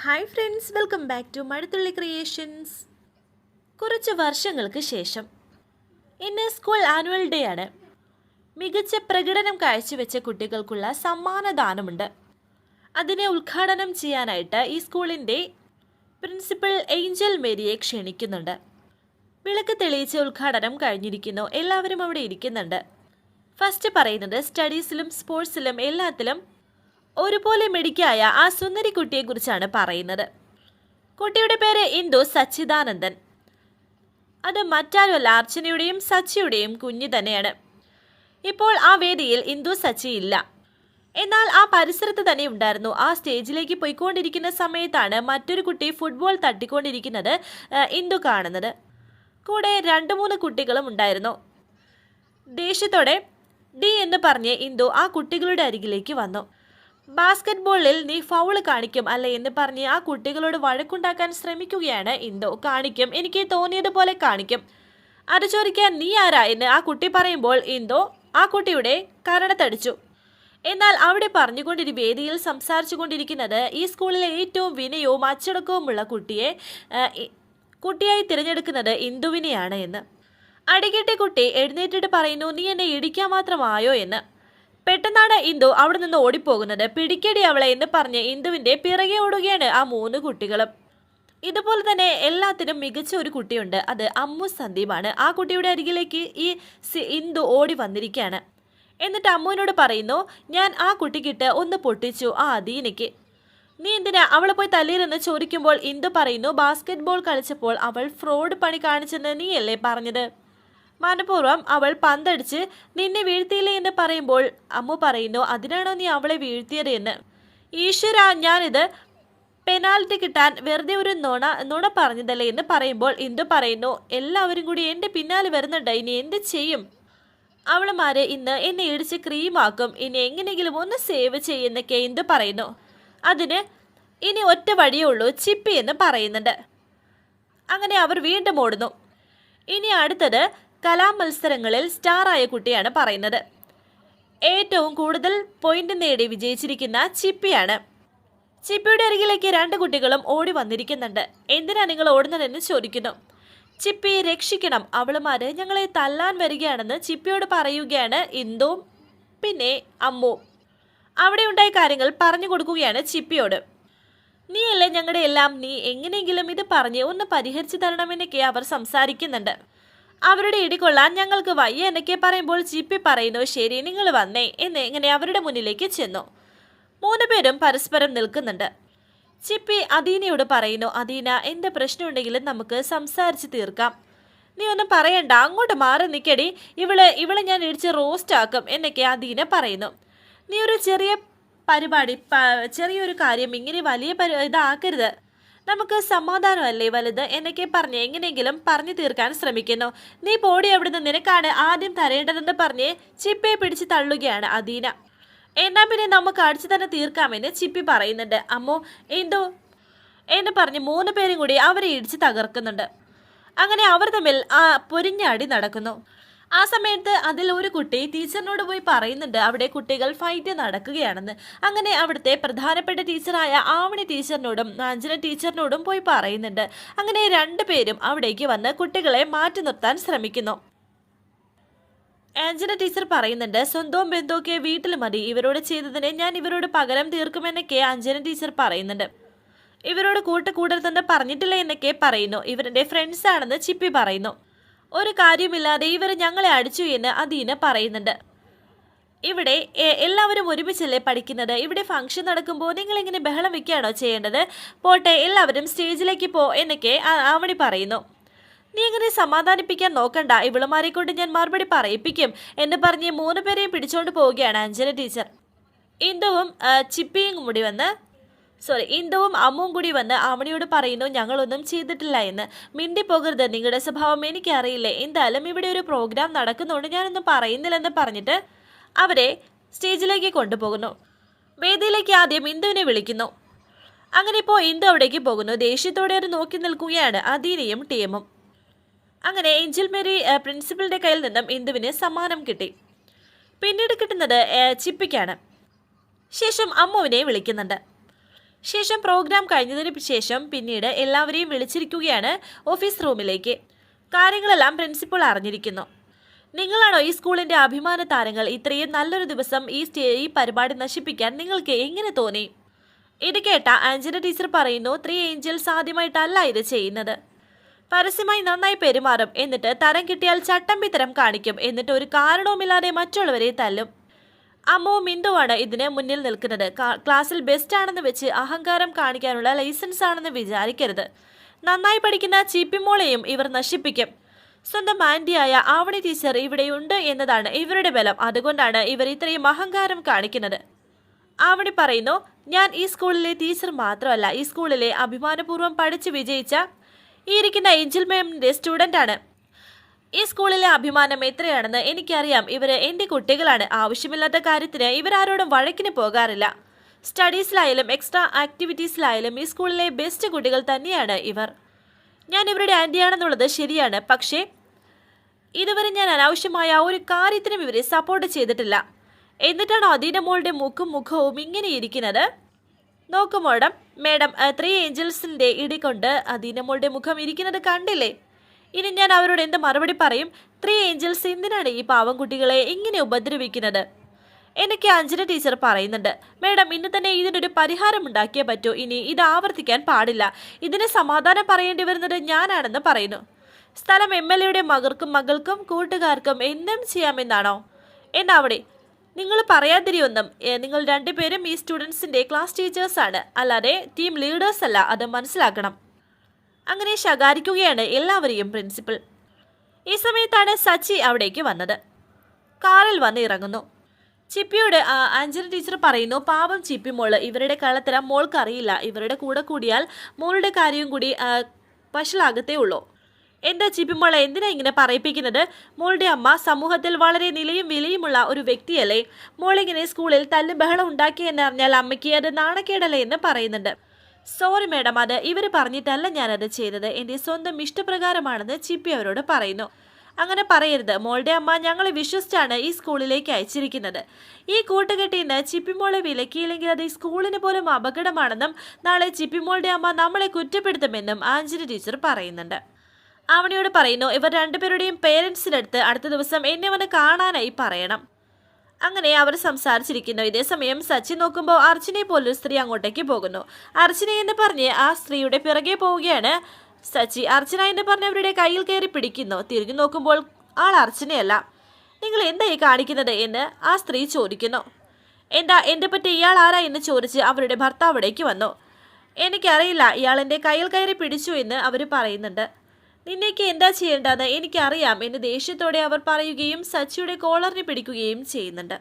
Hi friends welcome back to Mazhathulli creations കുറച്ച് വർഷങ്ങൾക്ക് ശേഷം ഇന്ന് സ്കൂൾ ആനുവൽ ഡേ ആണ്. മികച്ച പ്രകടനം കാഴ്ചവെച്ച കുട്ടികൾക്കുള്ള സമ്മാനദാനമുണ്ട്. അതിനെ ഉദ്ഘാടനം ചെയ്യാനായിട്ട് ഈ സ്കൂളിന്റെ പ്രിൻസിപ്പൽ ഏഞ്ചൽ മേരിയെ ക്ഷണിക്കുന്നുണ്ട്. വിളക്ക് തെളിയിച്ച ഉദ്ഘാടനം കഴിഞ്ഞിരിക്കുന്നു. എല്ലാവരും അവിടെ ഇരിക്കുന്നുണ്ട്. ഫസ്റ്റ് പറയുന്നത് സ്റ്റഡീസിലും സ്പോർട്സിലും എല്ലാത്തിലും ഒരുപോലെ മിടുക്കിയായ ആ സുന്ദരി കുട്ടിയെക്കുറിച്ചാണ് പറയുന്നത്. കുട്ടിയുടെ പേര് ഇന്ദു സച്ചിദാനന്ദൻ. അത് മറ്റാരുമല്ല അർച്ചനയുടെയും സച്ചിയുടെയും കുഞ്ഞ് തന്നെയാണ്. ഇപ്പോൾ ആ വേദിയിൽ ഇന്ദു സച്ചി ഇല്ല. എന്നാൽ ആ പരിസരത്ത് തന്നെ ഉണ്ടായിരുന്നു. ആ സ്റ്റേജിലേക്ക് പോയിക്കൊണ്ടിരിക്കുന്ന സമയത്താണ് മറ്റൊരു കുട്ടി ഫുട്ബോൾ തട്ടിക്കൊണ്ടിരിക്കുന്നത് ഇന്ദു കാണുന്നത്. കൂടെ രണ്ട് മൂന്ന് കുട്ടികളും ഉണ്ടായിരുന്നു. ദേഷ്യത്തോടെ ഡി എന്ന് പറഞ്ഞ് ഇന്ദു ആ കുട്ടികളുടെ അരികിലേക്ക് വന്നു. ബാസ്കറ്റ് ബോളിൽ നീ ഫൗൾ കാണിക്കും അല്ലേ എന്ന് പറഞ്ഞ് ആ കുട്ടികളോട് വഴക്കുണ്ടാക്കാൻ ശ്രമിക്കുകയാണ് ഇന്ദു കാണിക്കും. എനിക്ക് തോന്നിയതുപോലെ കാണിക്കും. അത് ചോദിക്കാൻ നീ ആരാ എന്ന് ആ കുട്ടി പറയുമ്പോൾ ഇന്ദു ആ കുട്ടിയുടെ കരണത്തടിച്ചു. എന്നാൽ അവിടെ പറഞ്ഞുകൊണ്ടിരി വേദിയിൽ സംസാരിച്ചു കൊണ്ടിരിക്കുന്നത് ഈ സ്കൂളിലെ ഏറ്റവും വിനയവും അച്ചടക്കവുമുള്ള കുട്ടിയെ കുട്ടിയായി തിരഞ്ഞെടുക്കുന്നത് ഇന്ദുവിനെയാണ് എന്ന്. അടികെട്ടി കുട്ടി എഴുന്നേറ്റിട്ട് പറയുന്നു നീ എന്നെ ഇടിക്കാൻ മാത്രമായോ? എന്ന്. പെട്ടെന്നാണ് ഇന്ദു അവിടെ നിന്ന് ഓടിപ്പോകുന്നത്. പിടിക്കടി അവളെ എന്ന് പറഞ്ഞ് ഇന്ദുവിന്റെ പിറകെ ഓടുകയാണ് ആ മൂന്ന് കുട്ടികളും. ഇതുപോലെ തന്നെ എല്ലാത്തിനും മികച്ച ഒരു കുട്ടിയുണ്ട്. അത് അമ്മു സന്ദീപാണ്. ആ കുട്ടിയുടെ അരികിലേക്ക് ഈ ഇന്ദു ഓടി വന്നിരിക്കുകയാണ്. എന്നിട്ട് അമ്മുവിനോട് പറയുന്നു ഞാൻ ആ കുട്ടിക്കിട്ട് ഒന്ന് പൊട്ടിച്ചു. ആ അദീനയ്ക്ക് നീ എന്തിനാ അവളെ പോയി തല്ലിയിലെന്ന് ചോദിക്കുമ്പോൾ? ഇന്ദു പറയുന്നു ബാസ്കറ്റ്ബോൾ കളിച്ചപ്പോൾ അവൾ ഫ്രോഡ് പണി കാണിച്ചെന്ന് നീയല്ലേ പറഞ്ഞത്? മനഃപൂർവം അവൾ പന്തടിച്ച് നിന്നെ വീഴ്ത്തിയില്ലേ എന്ന് പറയുമ്പോൾ അമ്മു പറയുന്നു അതിനാണോ നീ അവളെ വീഴ്ത്തിയത് എന്ന് ഈശ്വര ഞാനിത് പെനാൽറ്റി കിട്ടാൻ വെറുതെ ഒരു നുണ നുണ പറഞ്ഞതല്ലേ എന്ന് പറയുമ്പോൾ ഇന്ദു പറയുന്നു എല്ലാവരും കൂടി എന്റെ പിന്നാലെ വരുന്നുണ്ട് ഇനി എന്ത് ചെയ്യും? അവളുമാരെ ഇന്ന് എന്നെ ഇടിച്ച് ക്രീമാക്കും ഇനി എങ്ങനെയെങ്കിലും ഒന്ന് സേവ് ചെയ്യുന്നൊക്കെ ഇന്ദു പറയുന്നു. അതിന് ഇനി ഒറ്റ വഴിയേ ഉള്ളൂ ചിപ്പി എന്ന് പറയുന്നുണ്ട്. അങ്ങനെ അവർ വീണ്ടും ഓടുന്നു. ഇനി അടുത്തത് കലാമത്സരങ്ങളിൽ സ്റ്റാറായ കുട്ടിയാണ് പറയുന്നത്. ഏറ്റവും കൂടുതൽ പോയിന്റ് നേടി വിജയിച്ചിരിക്കുന്ന ചിപ്പിയാണ്. ചിപ്പിയുടെ അരികിലേക്ക് രണ്ട് കുട്ടികളും ഓടി വന്നിരിക്കുന്നുണ്ട്. എന്തിനാ നിങ്ങൾ ഓടുന്നതെന്ന് ചോദിക്കുന്നു. ചിപ്പി രക്ഷിക്കണം. അവളുമാര് ഞങ്ങളെ തല്ലാൻ വരികയാണെന്ന് ചിപ്പിയോട് പറയുകയാണ് ഇന്ദുവും പിന്നെ അമ്മുവും അവിടെ ഉണ്ടായ കാര്യങ്ങൾ പറഞ്ഞു കൊടുക്കുകയാണ് ചിപ്പിയോട്. നീയല്ലേ ഞങ്ങളുടെ എല്ലാം? നീ എങ്ങനെയെങ്കിലും ഇത് പറഞ്ഞ് ഒന്ന് പരിഹരിച്ചു തരണമെന്നൊക്കെ അവർ സംസാരിക്കുന്നുണ്ട്. അവരുടെ ഇടികൊള്ളാൻ ഞങ്ങൾക്ക് വയ്യ എന്നൊക്കെ പറയുമ്പോൾ ചിപ്പി പറയുന്നു ശരി നിങ്ങൾ വന്നേ എന്ന് ഇങ്ങനെ അവരുടെ മുന്നിലേക്ക് ചെന്നു. മൂന്ന് പേരും പരസ്പരം നിൽക്കുന്നുണ്ട്. ചിപ്പി അദീനയോട് പറയുന്നു അദീന എന്ത് പ്രശ്നമുണ്ടെങ്കിലും നമുക്ക് സംസാരിച്ച് തീർക്കാം. നീ ഒന്നും പറയണ്ട അങ്ങോട്ട് മാറി നിൽക്കടി ഇവൾ ഇവളെ ഞാൻ ഇടിച്ച് റോസ്റ്റ് ആക്കും എന്നൊക്കെ അദീന പറയുന്നു. നീ ഒരു ചെറിയ പരിപാടി ചെറിയൊരു കാര്യം ഇങ്ങനെ വലിയ ഇതാക്കരുത്. നമുക്ക് സമാധാനമല്ലേ വലുത്? എന്നൊക്കെ പറഞ്ഞ് എങ്ങനെയെങ്കിലും പറഞ്ഞു തീർക്കാൻ ശ്രമിക്കുന്നു. നീ പോടി അവിടുന്ന് നിനക്കാണ് ആദ്യം തരേണ്ടതെന്ന് പറഞ്ഞ് ചിപ്പയെ പിടിച്ച് തള്ളുകയാണ് അദീന. എന്നാ പിന്നെ നമുക്ക് അടിച്ചു തന്നെ തീർക്കാമെന്ന് ചിപ്പി പറയുന്നുണ്ട്. അമ്മോ എന്തോ? എന്ന് പറഞ്ഞ് മൂന്ന് പേരും കൂടി അവരെ ഇടിച്ച് തകർക്കുന്നുണ്ട്. അങ്ങനെ അവർ തമ്മിൽ ആ പൊരിഞ്ഞ അടി നടക്കുന്നു. ആ സമയത്ത് അതിൽ ഒരു കുട്ടി ടീച്ചറിനോട് പോയി പറയുന്നുണ്ട് അവിടെ കുട്ടികൾ ഫൈറ്റ് നടക്കുകയാണെന്ന്. അങ്ങനെ അവിടുത്തെ പ്രധാനപ്പെട്ട ടീച്ചറായ ആവണി ടീച്ചറിനോടും അഞ്ജന ടീച്ചറിനോടും പോയി പറയുന്നുണ്ട്. അങ്ങനെ രണ്ടുപേരും അവിടേക്ക് വന്ന് കുട്ടികളെ മാറ്റി നിർത്താൻ ശ്രമിക്കുന്നു. ആഞ്ചന ടീച്ചർ പറയുന്നുണ്ട് സ്വന്തവും ബന്ധുവൊക്കെ വീട്ടിൽ മതി. ഇവരോട് ചെയ്തതിനെ ഞാൻ ഇവരോട് പകരം തീർക്കുമെന്നൊക്കെ അഞ്ജന ടീച്ചർ പറയുന്നുണ്ട്. ഇവരോട് കൂട്ട് തന്നെ പറഞ്ഞിട്ടില്ല എന്നൊക്കെ പറയുന്നു. ഇവരുടെ ഫ്രണ്ട്സ് ആണെന്ന് ചിപ്പി പറയുന്നു. ഒരു കാര്യമില്ലാതെ ഇവർ ഞങ്ങളെ അടിച്ചു എന്ന് അദീന പറയുന്നുണ്ട്. ഇവിടെ എല്ലാവരും ഒരുമിച്ചല്ലേ പഠിക്കുന്നത്? ഇവിടെ ഫംഗ്ഷൻ നടക്കുമ്പോൾ നിങ്ങൾ ഇങ്ങനെ ബഹളം വെക്കുകയാണോ ചെയ്യേണ്ടത്? പോട്ടെ എല്ലാവരും സ്റ്റേജിലേക്ക് പോ എന്നൊക്കെ ആവണി പറയുന്നു. നീ ഇങ്ങനെ സമാധാനിപ്പിക്കാൻ നോക്കണ്ട? ഇവളുമാരെ കൊണ്ട് ഞാൻ മറുപടി പറയിപ്പിക്കും എന്ന് പറഞ്ഞ് മൂന്ന് പേരെയും പിടിച്ചോണ്ട് പോവുകയാണ് അഞ്ജന ടീച്ചർ. ഇന്ദുവും ചിപ്പിയും കൂടി വന്ന് സോറി ഇന്ദുവും അമ്മുവും കൂടി വന്ന് അമണിയോട് പറയുന്നു ഞങ്ങളൊന്നും ചെയ്തിട്ടില്ല എന്ന്. മിണ്ടി പോകരുത് നിങ്ങളുടെ സ്വഭാവം എനിക്കറിയില്ലേ. എന്തായാലും ഇവിടെ ഒരു പ്രോഗ്രാം നടക്കുന്നുണ്ട് ഞാനൊന്നും പറയുന്നില്ലെന്ന് പറഞ്ഞിട്ട് അവരെ സ്റ്റേജിലേക്ക് കൊണ്ടുപോകുന്നു. വേദിയിലേക്ക് ആദ്യം ഇന്ദുവിനെ വിളിക്കുന്നു. അങ്ങനെ ഇപ്പോൾ ഇന്ദു അവിടേക്ക് പോകുന്നു. ദേഷ്യത്തോടെ അവർ നോക്കി നിൽക്കുകയാണ് അദീനയും ടീമും. അങ്ങനെ ഏഞ്ചൽ മേരി പ്രിൻസിപ്പളിന്റെ കയ്യിൽ നിന്നും ഇന്ദുവിന് സമ്മാനം കിട്ടി. പിന്നീട് കിട്ടുന്നത് ചിപ്പിക്കാണ്. ശേഷം അമ്മുവിനെ വിളിക്കുന്നുണ്ട്. ശേഷം പ്രോഗ്രാം കഴിഞ്ഞതിന് ശേഷം പിന്നീട് എല്ലാവരെയും വിളിച്ചിരിക്കുകയാണ് ഓഫീസ് റൂമിലേക്ക്. കാര്യങ്ങളെല്ലാം പ്രിൻസിപ്പൾ അറിഞ്ഞിരിക്കുന്നു. നിങ്ങളാണോ ഈ സ്കൂളിന്റെ അഭിമാന താരങ്ങൾ? ഇത്രയും നല്ലൊരു ദിവസം ഈ സ്റ്റേ ഈ പരിപാടി നശിപ്പിക്കാൻ നിങ്ങൾക്ക് എങ്ങനെ തോന്നി? ഇത് കേട്ട ആഞ്ചല ടീച്ചർ പറയുന്നു ത്രീ ഏഞ്ചൽസ് ആദ്യമായിട്ടല്ല ഇത് ചെയ്യുന്നത്. പരസ്യമായി നന്നായി പെരുമാറും. എന്നിട്ട് തരം കിട്ടിയാൽ ചട്ടമ്പിത്തരം കാണിക്കും. എന്നിട്ട് ഒരു കാരണവുമില്ലാതെ മറ്റുള്ളവരെ തല്ലും. അമ്മവും മിന്ദുവാണ് ഇതിന് മുന്നിൽ നിൽക്കുന്നത്. ക്ലാസ്സിൽ ബെസ്റ്റ് ആണെന്ന് വെച്ച് അഹങ്കാരം കാണിക്കാനുള്ള ലൈസൻസ് ആണെന്ന് വിചാരിക്കരുത്. നന്നായി പഠിക്കുന്ന ചീപ്പിമോളെയും ഇവർ നശിപ്പിക്കും. സ്വന്തം ആന്റിയായ ആവണി ടീച്ചർ ഇവിടെയുണ്ട് എന്നതാണ് ഇവരുടെ ബലം. അതുകൊണ്ടാണ് ഇവർ ഇത്രയും അഹങ്കാരം കാണിക്കുന്നത്. ആവണി പറയുന്നു ഞാൻ ഈ സ്കൂളിലെ ടീച്ചർ മാത്രമല്ല ഈ സ്കൂളിലെ അഭിമാനപൂർവം പഠിച്ച് വിജയിച്ച ഈ ഇരിക്കുന്ന ഏഞ്ചൽ മാമിന്റെ സ്റ്റുഡന്റാണ് ഈ സ്കൂളിലെ അഭിമാനം എത്രയാണെന്ന് എനിക്കറിയാം. ഇവർ എന്റെ കുട്ടികളാണ്. ആവശ്യമില്ലാത്ത കാര്യത്തിന് ഇവരാരോടും വഴക്കിന് പോകാറില്ല. സ്റ്റഡീസിലായാലും എക്സ്ട്രാ ആക്ടിവിറ്റീസിലായാലും ഈ സ്കൂളിലെ ബെസ്റ്റ് കുട്ടികൾ തന്നെയാണ് ഇവർ. ഞാൻ ഇവരുടെ ആന്റിയാണെന്നുള്ളത് ശരിയാണ്. പക്ഷേ ഇതുവരെ ഞാൻ അനാവശ്യമായ ഒരു കാര്യത്തിനും ഇവരെ സപ്പോർട്ട് ചെയ്തിട്ടില്ല. എന്നിട്ടാണോ അദീന മോളുടെ മുഖും മുഖവും ഇങ്ങനെ ഇരിക്കുന്നത്? നോക്കു മോഡം മേഡം ത്രീ ഏഞ്ചൽസിന്റെ ഇടികൊണ്ട് അദീന മോളുടെ മുഖം ഇരിക്കുന്നത് കണ്ടില്ലേ? ഇനി ഞാൻ അവരോട് എന്ത് മറുപടി പറയും? ത്രീ ഏഞ്ചൽസ് എന്തിനാണ് ഈ പാവം കുട്ടികളെ ഇങ്ങനെ ഉപദ്രവിക്കുന്നത്? എനിക്ക് അഞ്ജന ടീച്ചർ പറയുന്നുണ്ട്. മേഡം ഇന്ന് തന്നെ ഇതിനൊരു പരിഹാരം ഉണ്ടാക്കിയേ പറ്റൂ. ഇനി ഇത് ആവർത്തിക്കാൻ പാടില്ല. ഇതിന് സമാധാനം പറയേണ്ടി വരുന്നത് ഞാനാണെന്ന് പറയുന്നു. സ്ഥലം എം എൽ എയുടെ മകൾക്കും മകൾക്കും കൂട്ടുകാർക്കും എന്തും ചെയ്യാമെന്നാണോ? എന്നാ അവിടെ. നിങ്ങൾ പറയാതിരിയൊന്നും. നിങ്ങൾ രണ്ടുപേരും ഈ സ്റ്റുഡൻസിന്റെ ക്ലാസ് ടീച്ചേഴ്സാണ്. അല്ലാതെ ടീം ലീഡേഴ്സ് അല്ല അത് മനസ്സിലാക്കണം. അങ്ങനെ ശകാരിക്കുകയാണ് എല്ലാവരെയും പ്രിൻസിപ്പൽ ഈ സമയത്താണ് സച്ചി അവിടേക്ക് വന്നത്. കാറിൽ വന്ന് ഇറങ്ങുന്നു. ചിപ്പിയോട് ആഞ്ചലി ടീച്ചർ പറയുന്നു പാപം ചിപ്പി മോൾ. ഇവരുടെ കള്ളത്തരം മോൾക്ക് അറിയില്ല. ഇവരുടെ കൂടെ കൂടിയാൽ മോളുടെ കാര്യവും കൂടി വഷളാകത്തേ ഉള്ളൂ. എന്താ ചിപ്പി മോളെ എന്തിനാ ഇങ്ങനെ പറയിപ്പിക്കുന്നത്? മോളുടെ അമ്മ സമൂഹത്തിൽ വളരെ നിലയും വിലയുമുള്ള ഒരു വ്യക്തിയല്ലേ. മോളിങ്ങനെ സ്കൂളിൽ തല്ല് ബഹളം ഉണ്ടാക്കിയെന്നറിഞ്ഞാൽ അമ്മയ്ക്ക് അത് നാണക്കേടല്ലേ എന്ന് പറയുന്നുണ്ട്. സോറി മേഡം അത് ഇവർ പറഞ്ഞിട്ടല്ല ഞാനത് ചെയ്തത്. എന്റെ സ്വന്തം ഇഷ്ടപ്രകാരമാണെന്ന് ചിപ്പി അവരോട് പറയുന്നു. അങ്ങനെ പറയരുത്. മോളുടെ അമ്മ ഞങ്ങളെ വിശ്വസിച്ചാണ് ഈ സ്കൂളിലേക്ക് അയച്ചിരിക്കുന്നത്. ഈ കൂട്ടുകെട്ടിന്ന് ചിപ്പിമോളെ വിലക്കിയില്ലെങ്കിൽ അത് ഈ സ്കൂളിന് പോലും അപകടമാണെന്നും നാളെ ചിപ്പിമോളുടെ അമ്മ നമ്മളെ കുറ്റപ്പെടുത്തുമെന്നും ആഞ്ചലി ടീച്ചർ പറയുന്നുണ്ട്. അവണിയോട് പറയുന്നു ഇവർ രണ്ടുപേരുടെയും പേരൻസിനടുത്ത് അടുത്ത ദിവസം എന്നെ വന്ന് കാണാനായി പറയണം. അങ്ങനെ അവർ സംസാരിച്ചിരിക്കുന്നു. ഇതേസമയം സച്ചിൻ നോക്കുമ്പോൾ അർച്ചനെ പോലൊരു സ്ത്രീ അങ്ങോട്ടേക്ക് പോകുന്നു. അർച്ചന എന്ന് പറഞ്ഞ് ആ സ്ത്രീയുടെ പിറകെ പോവുകയാണ് സച്ചി. അർച്ചന എന്ന് പറഞ്ഞ് അവരുടെ കയ്യിൽ കയറി പിടിക്കുന്നു. തിരിഞ്ഞു നോക്കുമ്പോൾ ആൾ അർച്ചനയല്ല. നിങ്ങൾ എന്താ ഈ കാണിക്കുന്നത്? എന്ന് ആ സ്ത്രീ ചോദിക്കുന്നു. എന്താ എന്റെ പറ്റി ഇയാൾ ആരാ? എന്ന് ചോദിച്ച് അവരുടെ ഭർത്താവ് അവിടേക്ക് വന്നു. എനിക്കറിയില്ല. ഇയാൾ എന്റെ കയ്യിൽ കയറി പിടിച്ചു എന്ന് അവർ പറയുന്നുണ്ട്. നിന്നേക്ക് എന്താ ചെയ്യേണ്ടതെന്ന് എനിക്കറിയാം എന്ന് ദേഷ്യത്തോടെ അവർ പറയുകയും സച്ചിയുടെ കോളറിനെ പിടിക്കുകയും ചെയ്യുന്നുണ്ട്.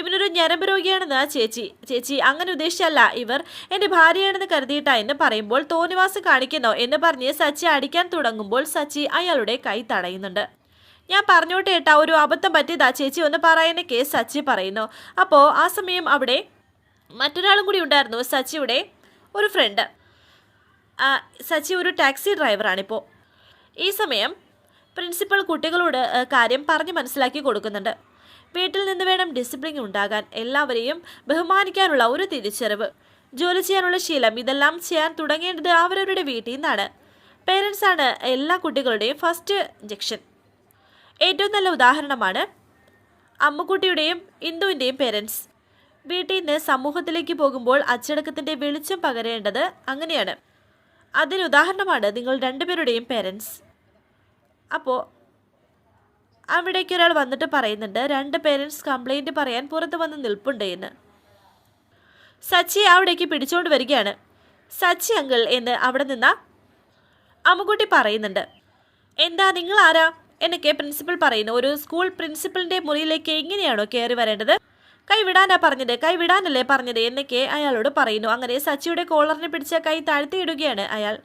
ഇവനൊരു ഞരമ്പ് രോഗിയാണെന്ന് ചേച്ചി. ചേച്ചി അങ്ങനെ ഉദ്ദേശിച്ചല്ല. ഇവർ എന്റെ ഭാര്യയാണെന്ന് കരുതിയിട്ടാ എന്ന് പറയുമ്പോൾ തോന്നിവാസം കാണിക്കുന്നോ എന്ന് പറഞ്ഞ് സച്ചി അടിക്കാൻ തുടങ്ങുമ്പോൾ സച്ചി അയാളുടെ കൈ തടയുന്നുണ്ട്. ഞാൻ പറഞ്ഞോട്ടെ ഏട്ടാ ഒരു അബദ്ധം പറ്റിയതാ ചേച്ചി ഒന്ന് പറയുന്ന കേസ് സച്ചി പറയുന്നു. അപ്പോൾ ആ സമയം അവിടെ മറ്റൊരാളും കൂടി ഉണ്ടായിരുന്നു സച്ചിയുടെ ഒരു ഫ്രണ്ട് സച്ചി ഒരു ടാക്സി ഡ്രൈവറാണിപ്പോൾ ഈ സമയം പ്രിൻസിപ്പൽ കുട്ടികളോട് കാര്യം പറഞ്ഞ് മനസ്സിലാക്കി കൊടുക്കുന്നുണ്ട്. വീട്ടിൽ നിന്ന് വേണം ഡിസിപ്ലിൻ ഉണ്ടാകാൻ എല്ലാവരെയും ബഹുമാനിക്കാനുള്ള ഒരു തിരിച്ചറിവ്. ജോലി ചെയ്യാനുള്ള ശീലം ഇതെല്ലാം ചെയ്യാൻ തുടങ്ങേണ്ടത് അവരവരുടെ വീട്ടിൽ നിന്നാണ്. പേരൻസാണ് എല്ലാ കുട്ടികളുടെയും ഫസ്റ്റ് ഇഞ്ചക്ഷൻ ഏറ്റവും നല്ല ഉദാഹരണമാണ് അമ്മുക്കുട്ടിയുടെയും ഇന്ദുവിന്റെയും പേരൻസ് വീട്ടിൽ നിന്ന് സമൂഹത്തിലേക്ക് പോകുമ്പോൾ അച്ചടക്കത്തിന്റെ വെളിച്ചം പകരേണ്ടത് അങ്ങനെയാണ്. അതിന് ഉദാഹരണമാണ് നിങ്ങൾ രണ്ടുപേരുടെയും പേരൻസ് അപ്പോൾ അവിടേക്ക് ഒരാൾ വന്നിട്ട് പറയുന്നുണ്ട് രണ്ട് പേരൻസ് കംപ്ലൈന്റ് പറയാൻ പുറത്ത് വന്ന് നിൽപ്പുണ്ട് എന്ന്. സച്ചി അവിടേക്ക് പിടിച്ചുകൊണ്ട് വരികയാണ്. സച്ചി അങ്കിൾ എന്ന് അവിടെ നിന്ന അമ്മുക്കുട്ടി പറയുന്നുണ്ട് എന്താ നിങ്ങൾ ആരാ? എന്നൊക്കെ പ്രിൻസിപ്പൽ പറയുന്നു. ഒരു സ്കൂൾ പ്രിൻസിപ്പലിന്റെ മുറിയിലേക്ക് എങ്ങനെയാണോ കയറി വരേണ്ടത്? കൈ വിടാനാ പറഞ്ഞത് കൈ വിടാനല്ലേ പറഞ്ഞത്? എന്നൊക്കെ അയാളോട് പറയുന്നു. അങ്ങനെ സച്ചിയുടെ കോളറിനെ പിടിച്ച കൈ താഴ്ത്തിയിടുകയാണ് അയാൾ.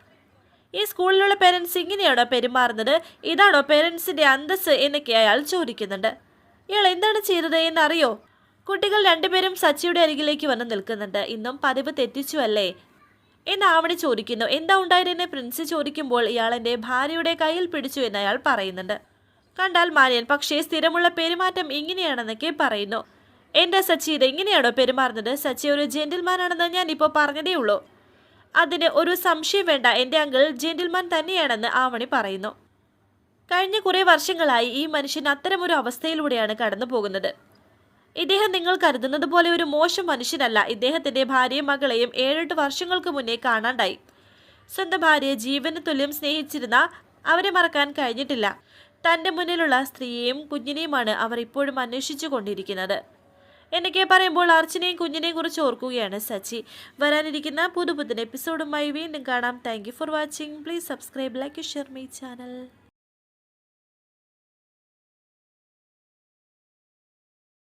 ഈ സ്കൂളിലുള്ള പേരൻസ് ഇങ്ങനെയാണോ പെരുമാറുന്നത്? ഇതാണോ പേരൻസിന്റെ അന്തസ് എന്നൊക്കെ അയാൾ ചോദിക്കുന്നുണ്ട്. ഇയാൾ എന്താണ് ചെയ്തത് എന്നറിയോ? കുട്ടികൾ രണ്ടുപേരും സച്ചിയുടെ അരികിലേക്ക് വന്ന് നിൽക്കുന്നുണ്ട്. ഇന്നും പതിവ് തെറ്റിച്ചു അല്ലേ? എന്ന് ആവണി ചോദിക്കുന്നു. എന്താ ഉണ്ടായതെന്ന് പ്രിൻസ് ചോദിക്കുമ്പോൾ ഇയാൾ എന്റെ ഭാര്യയുടെ കയ്യിൽ പിടിച്ചു എന്ന് അയാൾ പറയുന്നുണ്ട്. കണ്ടാൽ മാന്യൻ പക്ഷേ സ്ഥിരമുള്ള പെരുമാറ്റം ഇങ്ങനെയാണെന്നൊക്കെ പറയുന്നു. എന്റെ സച്ചി ഇത് എങ്ങനെയാണോ പെരുമാറുന്നത്? സച്ചി ഒരു ജെന്റിൽമാനാണെന്ന് ഞാൻ ഇപ്പോൾ പറഞ്ഞതേ ഉള്ളൂ. അതിന് ഒരു സംശയം വേണ്ട. എന്റെ അങ്കിൾ ജെന്റിൽമാൻ തന്നെയാണെന്ന് ആവണി പറയുന്നു. കഴിഞ്ഞ കുറേ വർഷങ്ങളായി ഈ മനുഷ്യൻ അത്തരമൊരു അവസ്ഥയിലൂടെയാണ് കടന്നു പോകുന്നത്. ഇദ്ദേഹം നിങ്ങൾ കരുതുന്നത് പോലെ ഒരു മോശം മനുഷ്യനല്ല. ഇദ്ദേഹത്തിന്റെ ഭാര്യയും മകളെയും ഏഴെട്ട് വർഷങ്ങൾക്ക് മുന്നേ കാണാണ്ടായി. സ്വന്തം ഭാര്യയെ ജീവന് തുല്യം സ്നേഹിച്ചിരുന്ന അവരെ മറക്കാൻ കഴിഞ്ഞിട്ടില്ല. തന്റെ മുന്നിലുള്ള സ്ത്രീയെയും കുഞ്ഞിനെയുമാണ് അവർ ഇപ്പോഴും അന്വേഷിച്ചു കൊണ്ടിരിക്കുന്നത്. എന്നൊക്കെ പറയുമ്പോൾ അർച്ചനയും കുഞ്ഞിനെയും കുറിച്ച് ഓർക്കുകയാണ് സച്ചി. വരാനിരിക്കുന്ന പുതുപുത്തൻ എപ്പിസോഡുമായി വീണ്ടും കാണാം. Thank for watching please subscribe like share my channel